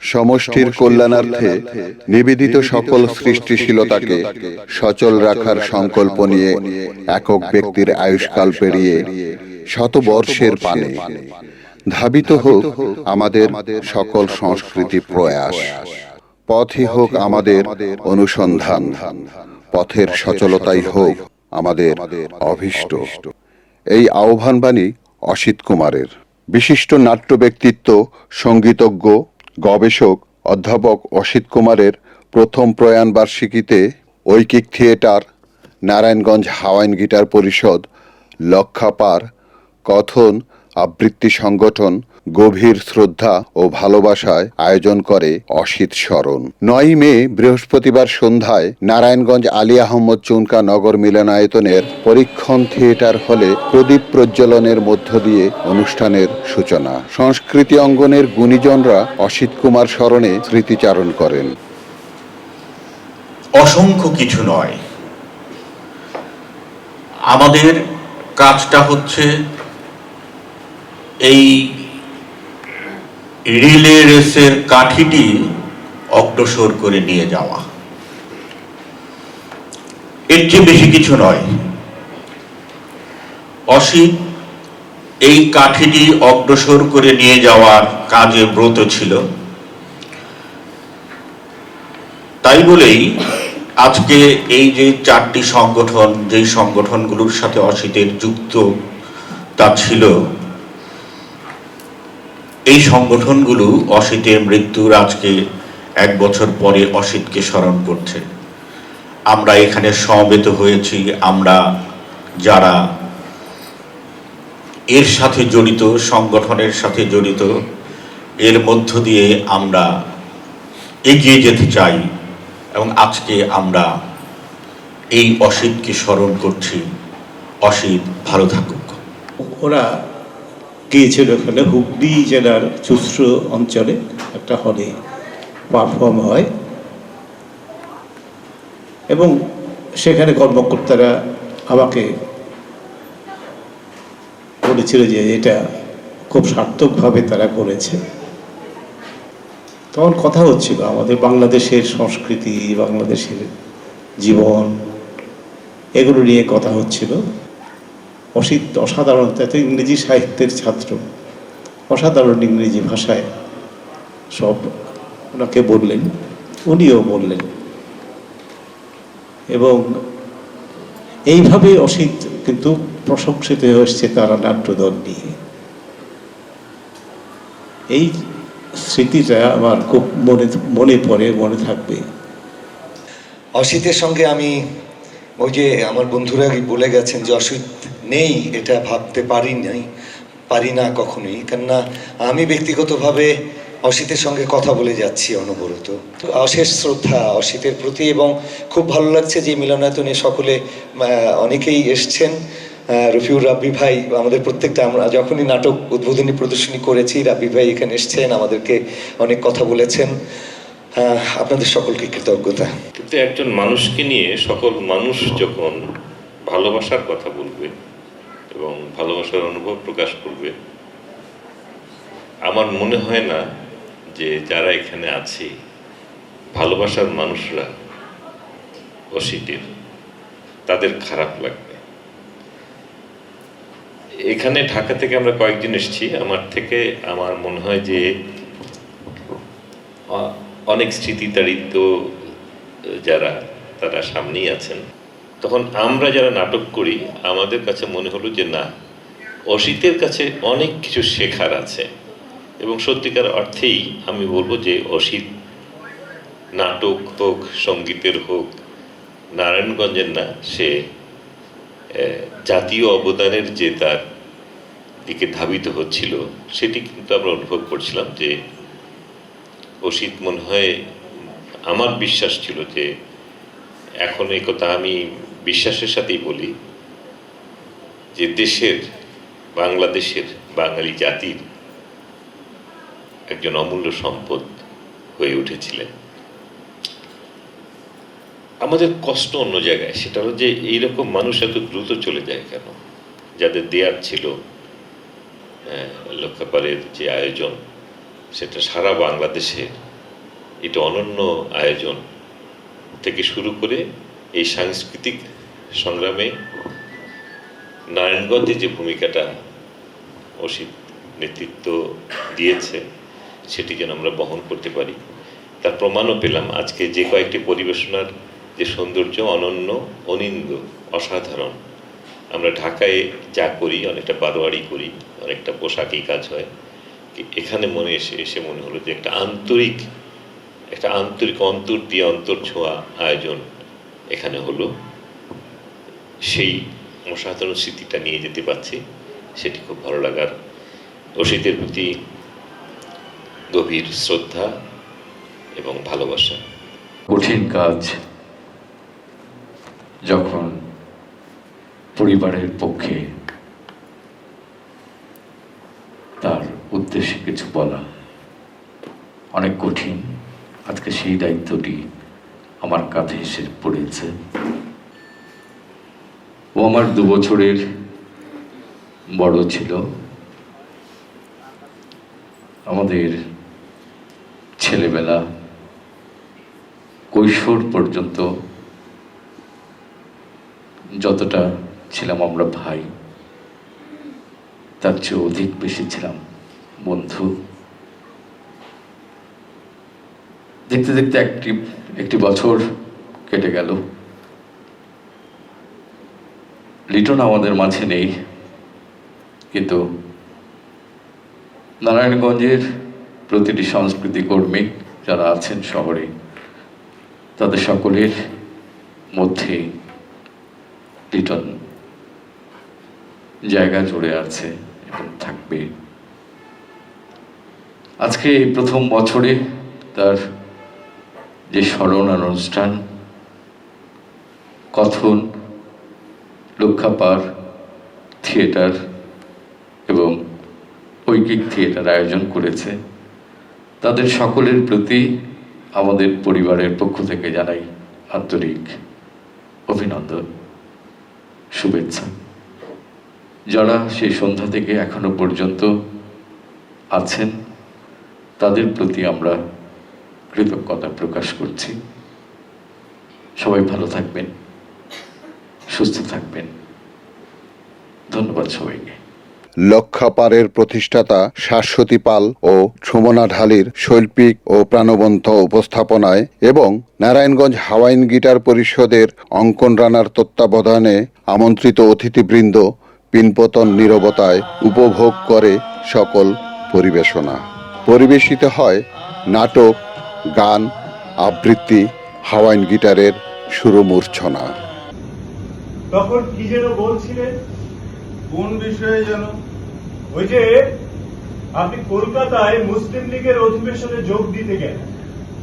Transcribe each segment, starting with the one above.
সমষ্টির কল্যাণার্থে নিবেদিত সকল সৃষ্টিশীলতাকে সচল রাখার সংকল্প নিয়ে একক ব্যক্তির আয়ুষ্কাল পেরিয়ে শতবর্ষের পানে ধাবিত হোক আমাদের সকল সংস্কৃতি প্রয়াস। পথই হোক আমাদের অনুসন্ধান, পথের সচলতাই হোক আমাদের অভীষ্ট। এই আহ্বানবাণী অসিত কুমারের। বিশিষ্ট নাট্য ব্যক্তিত্ব সঙ্গীতজ্ঞ গবেষক অধ্যাপক অসিত কুমারের প্রথম প্রয়াণ বার্ষিকীতে Oikik theatre Narayanganj Hawaiian guitar পরিষদ লক্ষাপার কথন আবৃত্তি সংগঠন গভীর শ্রদ্ধা ও ভালোবাসায় আয়োজন করে অসিত স্মরণ নয় মে, বৃহস্পতিবার সন্ধ্যায় নারায়ণগঞ্জ আলী আহমদ চুনকা নগর মিলনায়তনের পরীক্ষণ থিয়েটার হলে প্রদীপ প্রজ্বলনের মধ্য দিয়ে অনুষ্ঠানের সূচনা। সংস্কৃতি অঙ্গনের গুণীজনরা অসিত কুমার স্মরণে স্মৃতিচারণ করেন। অসংখ্য কিছু নয়। আমাদের কাজটা হচ্ছে এই রিলে রেসের কাঠিটি অগ্রসর করে নিয়ে যাওয়া। এর চেয়ে বেশি কিছু নয়। অসিত এই কাঠিটি অগ্রসর করে নিয়ে যাওয়ার কাজে ব্রত ছিল। তাই বলেই আজকে এই যে চারটি সংগঠন, যেই সংগঠনগুলোর সাথে অসিতের যুক্ত তা ছিল এই সংগঠনগুলো অসিতের মৃত্যুর আজকে এক বছর পরে অসিতকে স্মরণ করছে। আমরা এখানে সমবেত হয়েছি, আমরা যারা এর সাথে জড়িত, সংগঠনের সাথে জড়িত, এর মধ্য দিয়ে আমরা এগিয়ে যেতে চাই এবং আজকে আমরা এই অসিতকে স্মরণ করছি। অসিত ভালো থাকুক। ওরা গিয়েছিল ওখানে হুগলি জেলার চুস্র অঞ্চলে একটা হলে পারফর্ম হয়। এবং সেখানে কর্মকর্তারা আমাকে বলেছিল যে এটা খুব সার্থকভাবে তারা করেছে। তখন কথা হচ্ছিল আমাদের বাংলাদেশের সংস্কৃতি, বাংলাদেশের জীবন, এগুলো নিয়ে কথা হচ্ছিল। অসিত অসাধারণ, তাতে ইংরেজি সাহিত্যের ছাত্র। অসাধারণ ইংরেজি ভাষায় সব ওনাকে বললেন, উনিও বললেন। এবং এইভাবে অসিত কিন্তু প্রশংসিত হয়ে এসছে তারা নাট্যদল নিয়ে। এই স্মৃতিটা আমার খুব মনে মনে পড়ে, মনে থাকবে। অসিতের সঙ্গে আমি ওই যে আমার বন্ধুরা বলে গেছেন যে অসিত নেই, এটা ভাবতে পারি নাই। পারি না কখনোই। কেননা আমি ব্যক্তিগতভাবে অসিতের সঙ্গে কথা বলে যাচ্ছি অনবরত। তো অশেষ শ্রদ্ধা অসিতের প্রতি এবং খুব ভালো লাগছে যে মিলনায়তনে সকলে অনেকেই এসছেন। রফিউর রাব্বি ভাই, আমাদের প্রত্যেকটা, আমরা যখনই নাটক উদ্বোধনী প্রদর্শনী করেছি, রাব্বি ভাই এখানে এসছেন, আমাদেরকে অনেক কথা বলেছেন। আপনাদের সকলকে কৃতজ্ঞতা। কিন্তু একজন মানুষকে নিয়ে সকল মানুষ যখন ভালোবাসার কথা বলবে এবং ভালোবাসার অনুভব প্রকাশ করবে। আমার মনে হয় না যে যারা এখানে আছে, ভালোবাসার মানুষরা অসিতের তাদের খারাপ লাগবে। এখানে ঢাকা থেকে আমরা কয়েকদিন এসেছি। আমার থেকে আমার মনে হয় যে অনেক স্মৃতিতাড়িত যারা, তারা সামনেই আছেন। তখন আমরা যারা নাটক করি, আমাদের কাছে মনে হলো যে না, অসিতের কাছে অনেক কিছু শেখার আছে। এবং সত্যিকার অর্থেই আমি বলব যে অসিত নাটক হোক, সঙ্গীতের হোক, নারায়ণগঞ্জের না, সে জাতীয় অবদানের যে তার দিকে ধাবিত হচ্ছিল, সেটি কিন্তু আমরা অনুভব করছিলাম যে অসিত মনে হয়, আমার বিশ্বাস ছিল যে এখন এই কথা আমি বিশ্বাসের সাথেই বলি যে দেশের বাংলাদেশের বাঙালি জাতির একজন অমূল্য সম্পদ হয়ে উঠেছিলেন। আমাদের কষ্ট অন্য জায়গায় সেটা হলো যে এইরকম মানুষ এত দ্রুত চলে যায় কেন? যাদের দেয়ার ছিল হ্যাঁ, লক্ষ্যপালের যে আয়োজন সেটা সারা বাংলাদেশের এটা অনন্য আয়োজন থেকে শুরু করে এই সাংস্কৃতিক সংগ্রামে নারায়ণগঞ্জে যে ভূমিকাটা অসিত নেতৃত্ব দিয়েছে, সেটি যেন আমরা বহন করতে পারি। তার প্রমাণও পেলাম আজকে যে কয়েকটি পরিবেশনার যে সৌন্দর্য অনন্য, অনিন্দ, অসাধারণ। আমরা ঢাকায় যা করি, অনেকটা বারোয়ারি করি, অনেকটা পোশাকই কাজ হয় এখানে মনে এসে এসে মনে হলো যে একটা আন্তরিক একটা আন্তরিক অন্তর দিয়ে অন্তর ছোঁয়া আয়োজন এখানে হলো। সেই অসাধারণ স্মৃতিটা নিয়ে যেতে পারছি। সেটি খুব ভালো লাগার। অসিতের প্রতি গভীর শ্রদ্ধা এবং ভালোবাসা। কঠিন কাজ যখন পরিবারের পক্ষে তার উদ্দেশ্যে কিছু বলা অনেক কঠিন। আজকে সেই দায়িত্বটি আমার কাঁধে এসে পড়েছে। ও আমার দু বছরের বড় ছিল। আমাদের ছেলেবেলা কৈশোর পর্যন্ত যতটা ছিলাম আমরা ভাই, তার চেয়ে অধিক বেশি ছিলাম বন্ধু। দেখতে দেখতে একটি একটি বছর কেটে গেল। লিটন আমাদের মাঝে নেই, কিন্তু নারায়ণগঞ্জের প্রতিটি সংস্কৃতি কর্মী যারা আছেন শহরে, তাদের সকলের মধ্যে লিটন জায়গা জুড়ে আছে এবং থাকবে। আজকে এই প্রথম বছরে তার যে স্মরণ অনুষ্ঠান, কথন লক্ষাপার থিয়েটার এবং ঐকিক থিয়েটার আয়োজন করেছে। তাদের সকলের প্রতি আমাদের পরিবারের পক্ষ থেকে জানাই আন্তরিক অভিনন্দন, শুভেচ্ছা। যারা সেই সন্ধ্যা থেকে এখনও পর্যন্ত আছেন, তাদের প্রতি আমরা কৃতজ্ঞতা প্রকাশ করছি। সবাই ভালো থাকবেন। সুস্থ থাকবেন। ধন্যবাদ সবাইকে। লক্ষাপারের প্রতিষ্ঠাতা শাশ্বতী পাল ও সুমনা ঢালির শৈল্পিক ও প্রাণবন্ত উপস্থাপনায় এবং নারায়ণগঞ্জ হাওয়াইন গিটার পরিষদের অঙ্কন রানার তত্ত্বাবধানে আমন্ত্রিত অতিথিবৃন্দ পিনপতন নীরবতায় উপভোগ করে সকল পরিবেশনা। পরিবেশিত হয় নাটক, গান, আবৃত্তি, হাওয়াইন গিটারের সুরমূর্ছনা। তখন কি যেন বলছিলেন? কোন বিষয়ে যেন? ওই যে আপনি কলকাতায় মুসলিম লীগের অধিবেশনে যোগ দিতে গেলেন।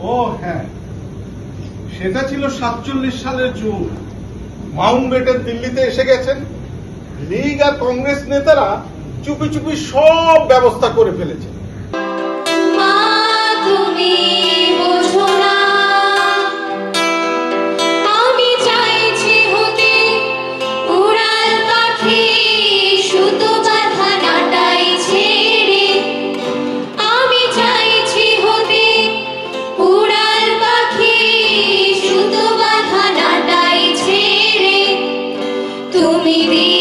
ও হ্যাঁ। সেটা ছিল সাতচল্লিশ সালের জুন। মাউন্ট বেটের দিল্লিতে এসে গেছেন। লীগ আর কংগ্রেস নেতারা চুপি চুপি সব ব্যবস্থা করে ফেলেছে। মা তুমি তুমি দিয়েছ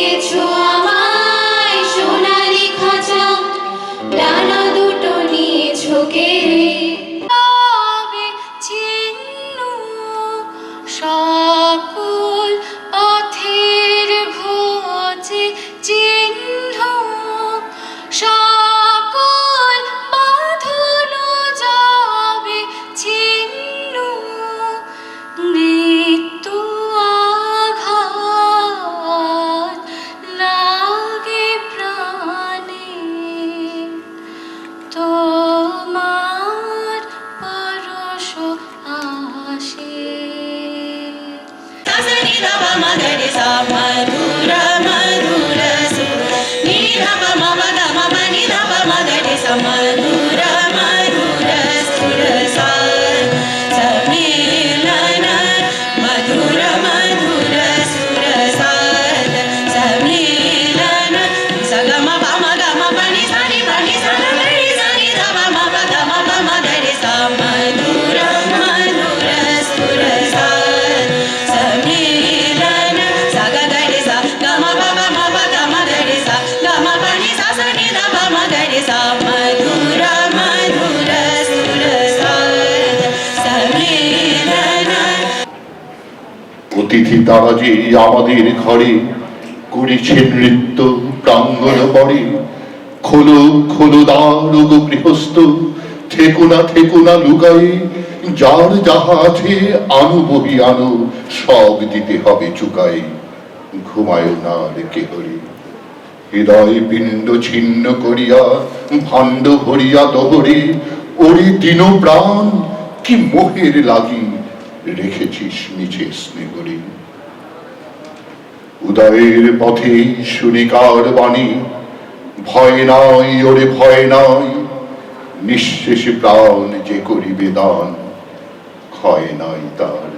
বিধি তারা যে আমাদের ঘরে করেছে নৃত্য, প্রাঙ্গণ পরে। খোলো খোলো দ্বার গৃহস্থ লুকাই, যার যাহা আছে আনু বহি আনো, সব দিতে হবে চুকাই। ঘুমায় না রে কেহরে। হৃদয় পিণ্ড ছিন্ন করিয়া, ভাণ্ড ভরিয়া দহরে, ওরে দিন প্রাণ কি মোহের লাগি রেখেছিস নিচে স্নেহরে। উদয়ের পথে শুনিকার বাণী, ভয় নাই ওরে ভয় নাই, নিঃশেষে প্রাণ যে করিবে দান, ক্ষয় নাই তার